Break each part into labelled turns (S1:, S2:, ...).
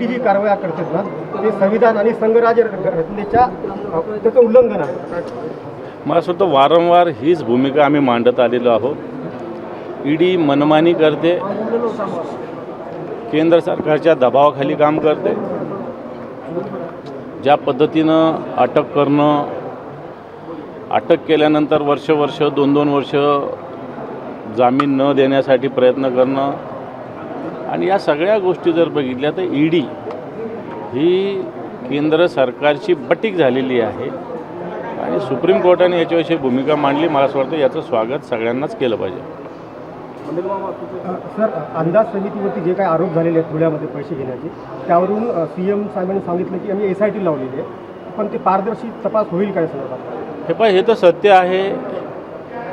S1: ED जी कारवाया करते ना ते संविधान आणि संघराज्य घटनेच्या त्याचं उल्लंघन आहे.
S2: मला असं वाटतं वारंवार हीच भूमिका आम्ही मांडत आलेलो आहोत. ईडी मनमानी करते. केंद्र सरकारच्या दबावाखाली काम करते. ज्या पद्धतीनं अटक करणं अटक केल्यानंतर वर्ष वर्ष दोन दोन वर्ष जामीन न देण्यासाठी प्रयत्न करणं आणि या सगळ्या गोष्टी जर बघितल्या तर ईडी ही केंद्र सरकारची बटीक झालेली आहे. आणि सुप्रीम कोर्टाने याच्याविषयी भूमिका मांडली. मला असं वाटतं याचं स्वागत सगळ्यांनाच केलं पाहिजे.
S1: सर अंदाज समितीवरती जे काही आरोप झालेले आहेत धुळ्यामध्ये पैसे घेण्याचे त्यावरून सी एम साहेबांनी सांगितलं की आम्ही एस आय टी लावलेली आहे. पण ते पारदर्शी तपास होईल काय संदर्भात?
S2: हे पण हे तर सत्य आहे.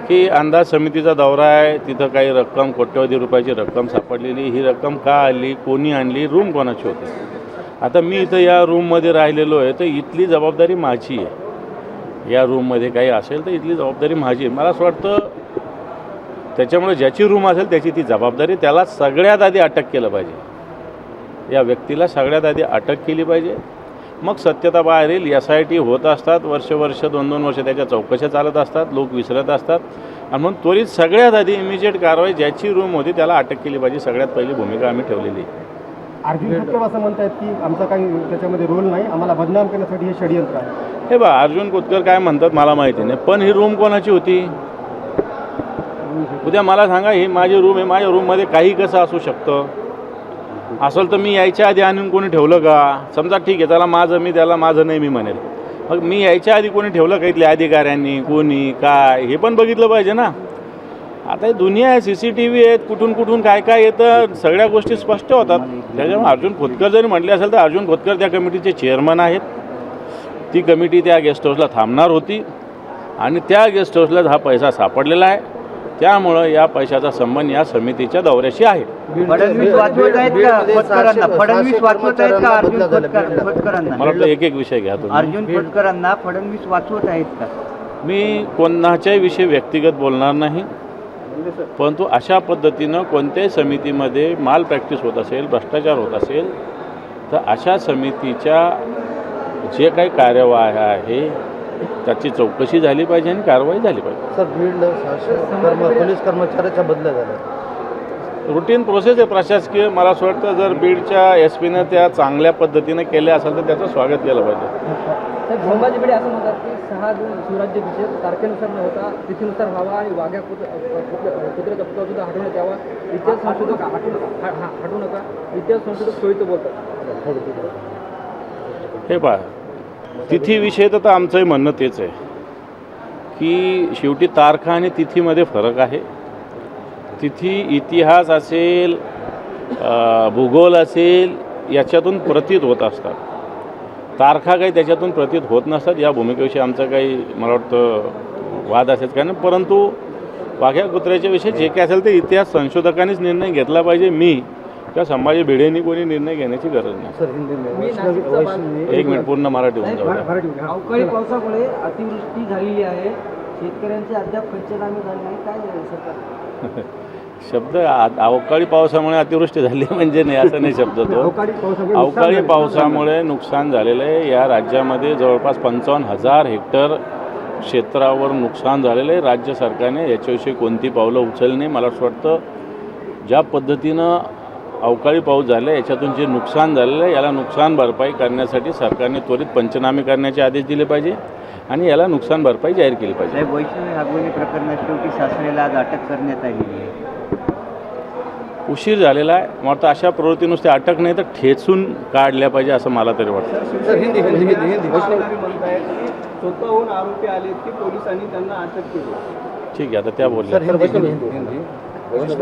S2: की अंदाज समितीचा दौरा आहे तिथं काही रक्कम कोट्यवधी रुपयाची रक्कम सापडलेली ही रक्कम का आली कोणी आणली रूम कोणाची होती? आता मी इथं या रूममध्ये राहिलेलो आहे तर इथली जबाबदारी माझी आहे. या रूममध्ये काही असेल तर इथली जबाबदारी माझी आहे. मला असं वाटतं त्याच्यामुळे ज्याची रूम असेल त्याची ती जबाबदारी त्याला सगळ्यात आधी अटक केलं पाहिजे. या व्यक्तीला सगळ्यात आधी अटक केली पाहिजे. मग सत्यता बाहेर येईल एस आय टी होत असतात वर्ष वर्ष दोन दोन वर्ष त्याच्या चौकशा चालत असतात लोक विसरत असतात. आणि म्हणून त्वरित सगळ्यात आधी इमिजिएट कारवाई ज्याची रूम होती त्याला अटक केली पाहिजे सगळ्यात पहिली भूमिका आम्ही ठेवलेली
S1: अर्जुन खोतकर असं म्हणतायत की आमचा काही त्याच्यामध्ये रोल नाही आम्हाला बदनाम करण्यासाठी हे षडयंत्र आहे.
S2: हे बा अर्जुन कोतकर काय म्हणतात मला माहिती नाही पण ही रूम कोणाची होती? उद्या मला सांगा ही माझी रूम आहे माझ्या रूममध्ये काही कसं असू शकतं? असेल तर मी यायच्या आधी आणून कोणी ठेवलं का? समजा ठीक आहे त्याला माझं मी त्याला माझं नाही मी म्हणेल. मग मी यायच्या आधी कोणी ठेवलं का इथल्या अधिकाऱ्यांनी? कोणी? काय? हे पण बघितलं पाहिजे ना. आता ही दुनिया आहे सी सी टी व्ही आहेत कुठून कुठून काय काय येतं सगळ्या गोष्टी स्पष्ट होतात. त्याच्यामुळे अर्जुन खोतकर जरी म्हटले असेल तर अर्जुन खोतकर त्या कमिटीचे चेअरमन आहेत. ती कमिटी त्या गेस्ट हाऊसला थांबणार होती आणि त्या गेस्ट हाऊसला हा पैसा सापडलेला आहे. त्यामुळं या पैशाचा संबंध या समितीच्या दौऱ्याशी आहे.
S3: फडणवीस वाचवत आहेत का? खोतकरांना फडणवीस वाचवत आहेत का? अर्जुन खोतकर खोतकरांना
S2: मला वाटतं एक एक विषय घ्या तुम्ही.
S3: अर्जुन खोतकरांना फडणवीस वाचवत आहेत का?
S2: मी कोणाच्याही विषयी व्यक्तिगत बोलणार नाही परंतु अशा पद्धतीनं कोणत्याही समितीमध्ये माल प्रॅक्टिस होत असेल भ्रष्टाचार होत असेल तर अशा समितीच्या जे काही कार्यवाही आहे त्याची चौकशी झाली पाहिजे आणि कारवाई झाली पाहिजे.
S4: सर कर्म पोलीस कर्मचाऱ्याच्या बदल्या झाल्या.
S2: रुटीन प्रोसेस आहे प्रशासकीय. मला असं वाटतं जर बीडच्या एस पीनं त्या चांगल्या पद्धतीनं केल्या असेल तर त्याचं स्वागत केलं पाहिजे.
S5: तर संभाजी भिडे असं म्हणतात की सहा जून शिवराज्याभिषेक तारखेनुसार न होता तिथीनुसार व्हावा आणि वाघ्या कुत्र कुत्र्याचा पुतळा सुद्धा हटवण्यात यावा. इतिहास संशोधक हटू हा- हा- हटू नका. इतिहास संशोधक सोयीचं बोलतात.
S2: हे पहा तिथीविषयी तर आमचंही म्हणणं तेच आहे की शेवटी तारखा आणि तिथीमध्ये फरक आहे. तिथी इतिहास असेल भूगोल असेल याच्यातून प्रतीत होत असतात. तारखा काही त्याच्यातून प्रतीत होत नसतात या भूमिकेविषयी आमचा काही मला वाटतं वाद असेल काय नाही परंतु वाघ्या कुत्र्याच्या विषयी जे काय असेल ते इतिहास संशोधकांनीच निर्णय घेतला पाहिजे मी. किंवा संभाजी भिडेंनी कोणी निर्णय घेण्याची गरज नाही. एक मिनिट पूर्ण मराठी होऊन जाऊ.
S6: अवकाळी पावसामुळे अतिवृष्टी झालेली आहे. शेतकऱ्यांचे अद्याप पंचनामे झाले नाही. काय सरकार
S2: शब्द आ- अवकाळी पावसामुळे अतिवृष्टी झाली म्हणजे नाही असं नाही शब्द तो.
S1: अवकाळी. पावसामुळे नुकसान
S2: झालेलं आहे. या राज्यामध्ये जवळपास पंचावन्न हजार हेक्टर क्षेत्रावर नुकसान झालेलं आहे. राज्य सरकारने याच्याविषयी कोणती पावलं उचलली नाही. मला असं वाटतं ज्या पद्धतीनं अवकाळी पाऊस झाला आहे याच्यातून जे नुकसान झालेलं आहे याला नुकसान भरपाई करण्यासाठी सरकारने त्वरित पंचनामे करण्याचे आदेश दिले पाहिजे आणि याला नुकसान भरपाई जाहीर केली पाहिजे.
S3: साहेब वैष्णवी हागवणी प्रकरणात शेवटी सासरेला आज अटक करण्यात आलेली आहे.
S2: उशीर झालेला आहे. मला वाटतं अशा प्रवृत्ती नुसते अटक नाही तर ठेचून काढल्या पाहिजे असं मला तरी वाटतं.
S6: स्वतःहून आरोपी आले की पोलिसांनी त्यांना अटक केली?
S2: ठीक आहे आता त्या बोलल्या.